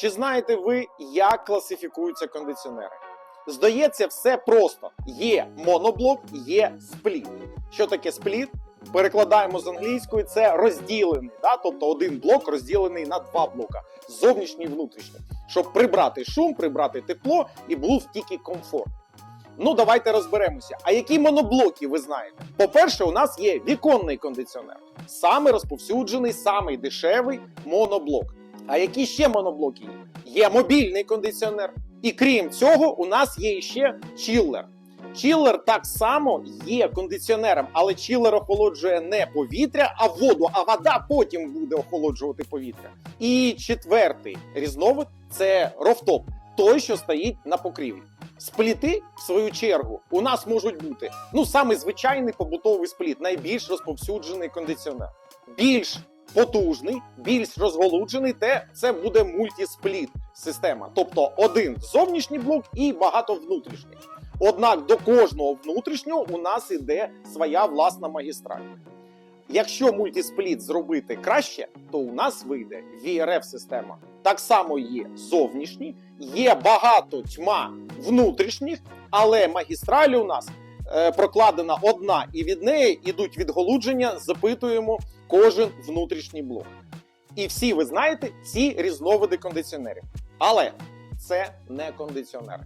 Чи знаєте ви, як класифікуються кондиціонери? Здається, все просто: є моноблок, є спліт. Що таке спліт? Перекладаємо з англійської це розділений, да? тобто один блок розділений на два блока зовнішній і внутрішній, щоб прибрати шум, прибрати тепло і був тільки комфорт. Ну, давайте розберемося. А які моноблоки ви знаєте? По-перше, у нас є віконний кондиціонер, саме розповсюджений, самий дешевий моноблок. А які ще моноблоки є? Мобільний кондиціонер. І крім цього, у нас є ще чіллер. Чіллер так само є кондиціонером, але чіллер охолоджує не повітря, а воду, а вода потім буде охолоджувати повітря. І четвертий різновид це рофтоп, той, що стоїть на покрівлі. Спліти, в свою чергу, у нас можуть бути ну саме звичайний побутовий спліт, найбільш розповсюджений кондиціонер. Більш потужний, більш розголуджений, те це буде мультіспліт система, тобто один зовнішній блок і багато внутрішніх. Однак до кожного внутрішнього у нас іде своя власна магістраль. Якщо мультіспліт зробити краще, то у нас вийде VRF система. Так само є зовнішні, є багато тьма внутрішніх, але магістралі у нас прокладена одна, і від неї йдуть відголудження, запитуємо кожен внутрішній блок. І всі ви знаєте ці різновиди кондиціонерів. Але це не кондиціонери.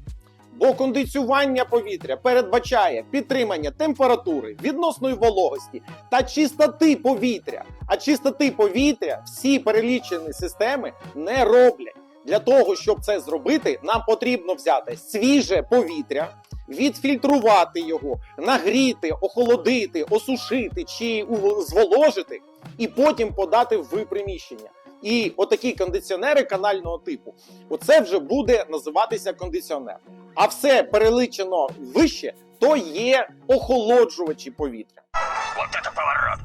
Бо кондиціювання повітря передбачає підтримання температури, відносної вологості та чистоти повітря. А чистоти повітря всі перелічені системи не роблять. Для того, щоб це зробити, нам потрібно взяти свіже повітря, відфільтрувати його, нагріти, охолодити, осушити чи зволожити, і потім подати в приміщення. І отакі кондиціонери канального типу, оце вже буде називатися кондиціонер. А все переличено вище, то є охолоджувачі повітря. Вот это поворот!